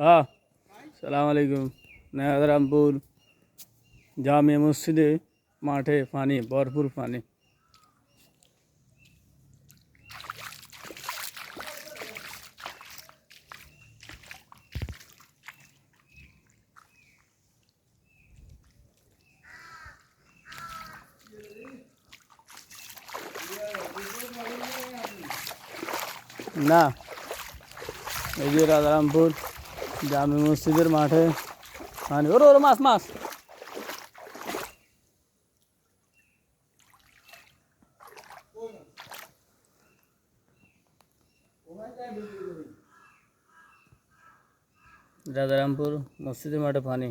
হ্যাঁ সালাম আলাইকুম নয়ারামপুর জামে মসজিদে মাঠে পানি ভরপুর পানি না এই যে রাজারামপুর জামে মসজিদের মাঠে। পানি ওর ওর মাছ মাছ। রাজারামপুর মসজিদের মাঠে পানি।